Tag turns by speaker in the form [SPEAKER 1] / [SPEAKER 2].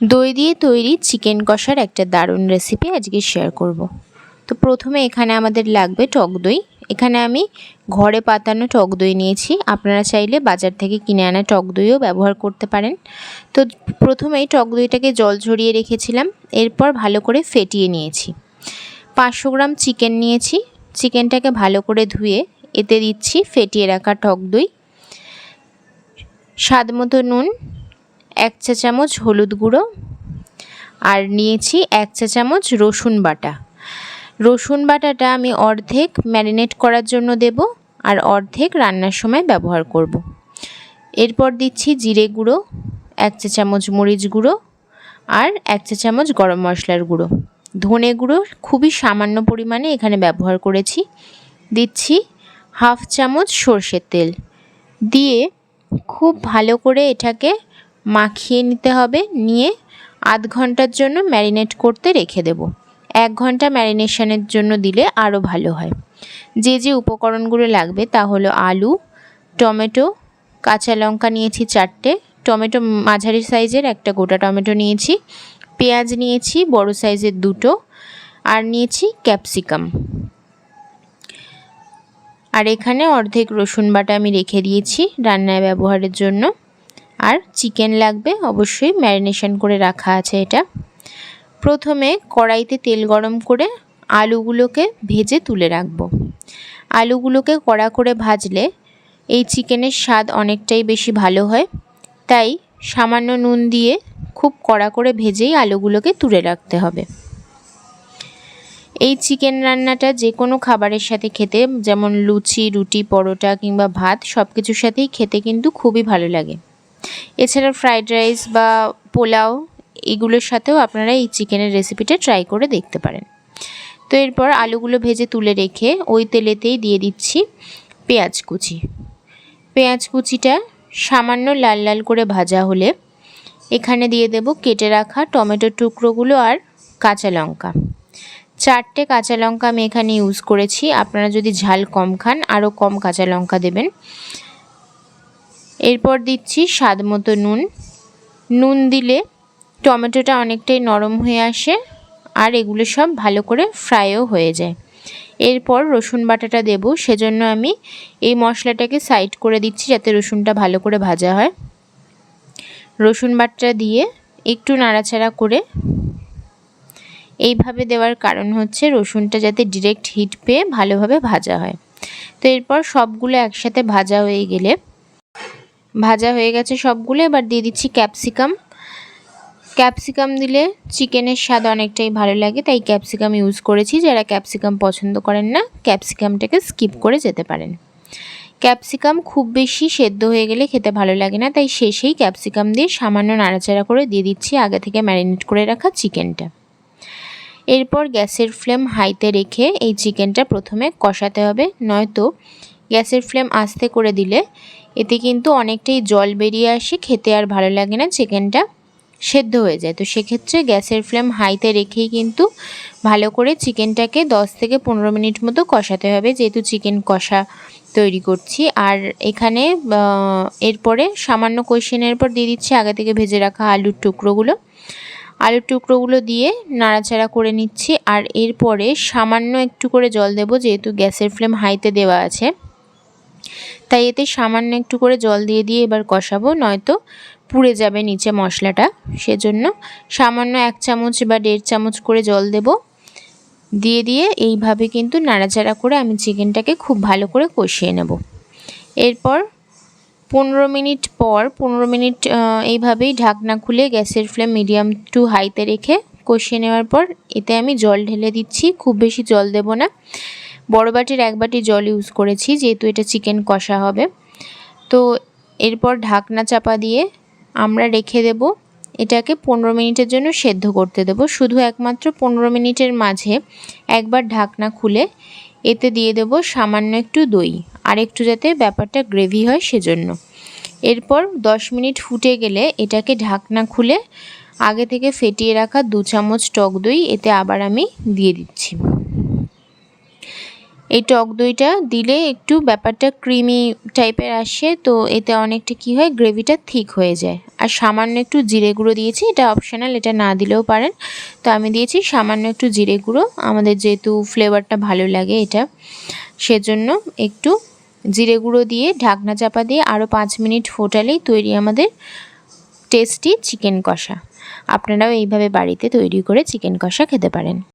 [SPEAKER 1] দই দিয়ে তৈরি চিকেন কষার একটা দারুণ রেসিপি আজকে শেয়ার করব। তো প্রথমে এখানে আমাদের লাগবে টক দই। এখানে আমি ঘরে পাতানো টক দই নিয়েছি। আপনারা চাইলে বাজার থেকে কিনে আনা টক দইও ব্যবহার করতে পারেন। তো প্রথমেই টক দইটাকে জল ঝরিয়ে রেখেছিলাম। এরপর ভালো করে ফেটিয়ে নিয়েছি। পাঁচশো গ্রাম চিকেন নিয়েছি। চিকেনটাকে ভালো করে ধুয়ে এতে দিচ্ছি ফেটিয়ে রাখা টক দই। স্বাদ মতো নুন এক চা চামচ হলুদ গুঁড়ো আর নিয়েছি এক চা চামচ রসুন বাটা। রসুন বাটাটা আমি অর্ধেক ম্যারিনেট করার জন্য দেব আর অর্ধেক রান্নার সময় ব্যবহার করব। এরপর দিচ্ছি জিরে গুঁড়ো, এক চা চামচ মরিচ গুঁড়ো আর এক চা চামচ গরম মশলার গুঁড়ো। ধনে গুঁড়ো খুবই সামান্য পরিমাণে এখানে ব্যবহার করেছি। দিচ্ছি হাফ চামচ সর্ষের তেল। দিয়ে খুব ভালো করে এটাকে মাখিয়ে নিতে হবে, নিয়ে আধ ঘণ্টার জন্য ম্যারিনেট করতে রেখে দেব। এক ঘণ্টা ম্যারিনেশনের জন্য দিলে আরও ভালো হয়। যে যে উপকরণগুলো লাগবে তা হলো আলু, টমেটো, কাঁচা লঙ্কা নিয়েছি চারটে, টমেটো মাঝারি সাইজের একটা গোটা টমেটো নিয়েছি, পেঁয়াজ নিয়েছি বড় সাইজের দুটো, আর নিয়েছি ক্যাপসিকাম। আর এখানে অর্ধেক রসুন বাটা আমি রেখে দিয়েছি রান্নায় ব্যবহারের জন্য। আর চিকেন লাগবে, অবশ্যই ম্যারিনেশন করে রাখা আছে এটা। প্রথমে কড়াইতে তেল গরম করে আলুগুলোকে ভেজে তুলে রাখব। আলুগুলোকে কড়া করে ভাজলে এই চিকেনের স্বাদ অনেকটাই বেশি ভালো হয়। তাই সামান্য নুন দিয়ে খুব কড়া করে ভেজেই আলুগুলোকে তুলে রাখতে হবে। এই চিকেন রান্নাটা যে কোনো খাবারের সাথে খেতে, যেমন লুচি, রুটি, পরোটা কিংবা ভাত সব কিছুর সাথেই খেতে কিন্তু খুবই ভালো লাগে। এছাড়া ফ্রাইড রাইস বা পোলাও এগুলোর সাথেও আপনারা এই চিকেনের রেসিপিটা ট্রাই করে দেখতে পারেন। তো এরপর আলুগুলো ভেজে তুলে রেখে ওই তেলেতেই দিয়ে দিচ্ছি পেঁয়াজ কুচি। পেঁয়াজ কুচিটা সামান্য লাল লাল করে ভাজা হলে এখানে দিয়ে দেব কেটে রাখা টমেটোর টুকরোগুলো আর কাঁচা লঙ্কা। চারটে কাঁচা লঙ্কা আমি এখানে ইউজ করেছি। আপনারা যদি ঝাল কম খান, আরও কম কাঁচা লঙ্কা দেবেন। এরপর দিচ্ছি স্বাদ মতো নুন। নুন দিলে টমেটোটা অনেকটাই নরম হয়ে আসে আর এগুলো সব ভালো করে ফ্রাইও হয়ে যায়। এরপর রসুন বাটাটা দেব, সেজন্য আমি এই মশলাটাকে সাইড করে দিচ্ছি যাতে রসুনটা ভালো করে ভাজা হয়। রসুন বাটাটা দিয়ে একটু নাড়াচাড়া করে এইভাবে দেওয়ার কারণ হচ্ছে রসুনটা যাতে ডিরেক্ট হিট পেয়ে ভালোভাবে ভাজা হয়। তো এরপর সবগুলো একসাথে ভাজা হয়ে গেলে ভাজা হয়ে গেছে সবগুলো, এবার দিয়ে দিচ্ছি ক্যাপসিকাম। ক্যাপসিকাম দিলে চিকেনের স্বাদ অনেকটাই ভালো লাগে, তাই ক্যাপসিকাম ইউজ করেছি, যারা ক্যাপসিকাম পছন্দ করেন না, ক্যাপসিকামটাকে স্কিপ করে যেতে পারেন। ক্যাপসিকাম খুব বেশি সেদ্ধ হয়ে গেলে খেতে ভালো লাগে না, তাই শেষেই ক্যাপসিকাম দিয়ে সামান্য নাড়াচাড়া করে দিয়ে দিচ্ছি, আগে থেকে ম্যারিনেট করে রাখা চিকেনটা। এরপর গ্যাসের ফ্লেম হাইতে রেখে এই চিকেনটা প্রথমে কষাতে হবে, নয়তো গ্যাসের ফ্লেম আস্তে করে দিলে এতে কিন্তু অনেকটাই জল বেরিয়ে আসে, খেতে আর ভালো লাগে না, চিকেনটা সেদ্ধ হয়ে যায়। তো সেক্ষেত্রে গ্যাসের ফ্লেম হাইতে রেখেই কিন্তু ভালো করে চিকেনটাকে 10 থেকে পনেরো মিনিট মতো কষাতে হবে, যেহেতু চিকেন কষা তৈরি করছি। আর এখানে এরপরে সামান্য কষিনের পর দিয়ে দিচ্ছি আগে থেকে ভেজে রাখা আলুর টুকরোগুলো। আলুর টুকরোগুলো দিয়ে নাড়াচাড়া করে নিচ্ছি। আর এরপরে সামান্য একটু করে জল দেব, যেহেতু গ্যাসের ফ্লেম হাইতে দেওয়া আছে। তাই এতে সামান্য একটু করে জল দিয়ে দিয়ে এবার কষাবো, নয়তো পুড়ে যাবে নিচে মশলাটা। সেজন্য সামান্য এক চামচ বা দেড় চামচ করে জল দেব। দিয়ে দিয়ে এইভাবে কিন্তু নাড়াচাড়া করে আমি চিকেনটাকে খুব ভালো করে কষিয়ে নেব। এরপর পনেরো মিনিট পর, পনেরো মিনিট এইভাবেই ঢাকনা খুলে গ্যাসের ফ্লেম মিডিয়াম টু হাইতে রেখে কষিয়ে নেওয়ার পর এতে আমি জল ঢেলে দিচ্ছি, খুব বেশি জল দেব না। বড় বাটির এক বাটি জল ইউজ করেছি, যেহেতু এটা চিকেন কষা হবে। তো এরপর ঢাকনা চাপা দিয়ে আমরা রেখে দেব। এটাকে পনেরো মিনিটের জন্য সেদ্ধ করতে দেব। শুধু একমাত্র পনেরো মিনিটের মাঝে একবার ঢাকনা খুলে এতে দিয়ে দেব সামান্য একটু দই, আর একটু যাতে ব্যাপারটা গ্রেভি হয় সেজন্য। এরপর দশ মিনিট ফুটে গেলে এটাকে ঢাকনা খুলে আগে থেকে ফেটিয়ে রাখা দু চামচ টক দই এতে আবার আমি দিয়ে দিচ্ছি। এই টক দইটা দিলে একটু ব্যাপারটা ক্রিমি টাইপের আসে, তো এতে অনেকটা কি হয়, গ্রেভিটা থিক হয়ে যায়। আর সামান্য একটু জিরে গুঁড়ো দিয়েছি, এটা অপশনাল এটা না দিলেও পারেন। তো আমি দিয়েছি সামান্য একটু জিরে গুঁড়ো, আমাদের যেহেতু ফ্লেভারটা ভালো লাগে এটা, সেজন্য একটু জিরে গুঁড়ো দিয়ে ঢাকনা চাপা দিয়ে আরও পাঁচ মিনিট ফোটালেই তৈরি আমাদের টেস্টি চিকেন কষা। আপনারাও এইভাবে বাড়িতে তৈরি করে চিকেন কষা খেতে পারেন।